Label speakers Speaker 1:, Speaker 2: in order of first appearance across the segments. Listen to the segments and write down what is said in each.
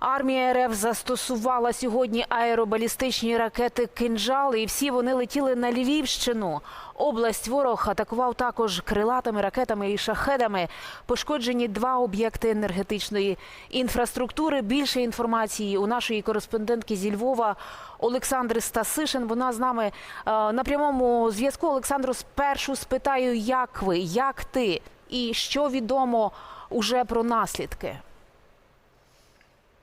Speaker 1: Армія РФ застосувала сьогодні аеробалістичні ракети «Кинжали», і всі вони летіли на Львівщину. Область ворог атакував також крилатими ракетами і шахедами. Пошкоджені два об'єкти енергетичної інфраструктури. Більше інформації у нашої кореспондентки зі Львова Олександри Стасишин. Вона з нами е, на прямому зв'язку. Олександру, спершу спитаю, як ви, як ти і що відомо уже про наслідки.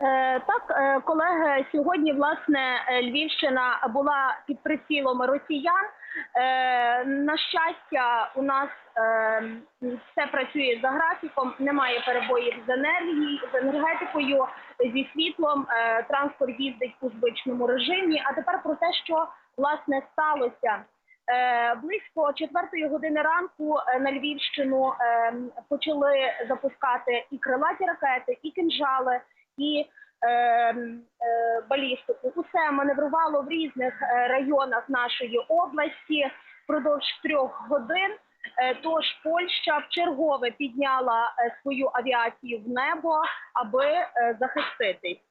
Speaker 2: Е, Так, е, колеги, сьогодні власне е, Львівщина була під прицілом росіян. На щастя, у нас все працює за графіком, немає перебоїв з енергією, з енергетикою, зі світлом. Транспорт їздить у звичному режимі. А тепер про те, що власне сталося. Близько четвертої години ранку на Львівщину почали запускати і крилаті ракети, і кинжали, і е, е, балістику. Усе маневрувало в різних е, районах нашої області впродовж трьох годин. Е, Тож Польща вчергове підняла е, свою авіацію в небо, аби захиститись.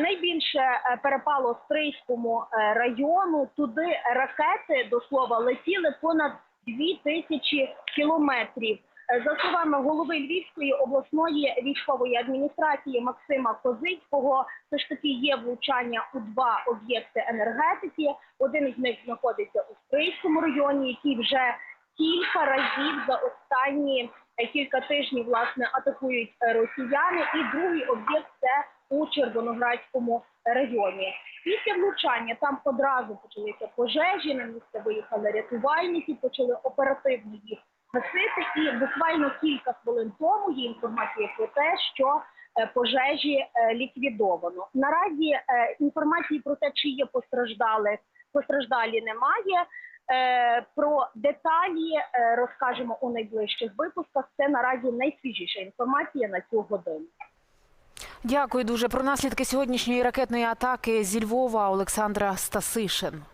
Speaker 2: Найбільше перепало Стрийському району. Туди ракети до слова летіли понад дві тисячі кілометрів. Е, За словами голови Львівської обласної військової адміністрації Максима Козицького, все ж таки є влучання у два об'єкти енергетики. Один із них знаходиться у Стрийському районі, який вже кілька разів за останні е, кілька тижнів власне атакують е, росіяни. І другий об'єкт це у Червоноградському районі. Після влучання там одразу почалися пожежі. На місце виїхали рятувальники, почали оперативно їх гасити. І буквально кілька хвилин тому є інформація про те, що е, пожежі е, ліквідовано. Наразі е, інформації про те, чи є постраждали, постраждалі немає. Про деталі розкажемо у найближчих випусках. Це наразі найсвіжіша інформація на цю годину.
Speaker 1: Дякую дуже про наслідки сьогоднішньої ракетної атаки зі Львова Олександра Стасишин.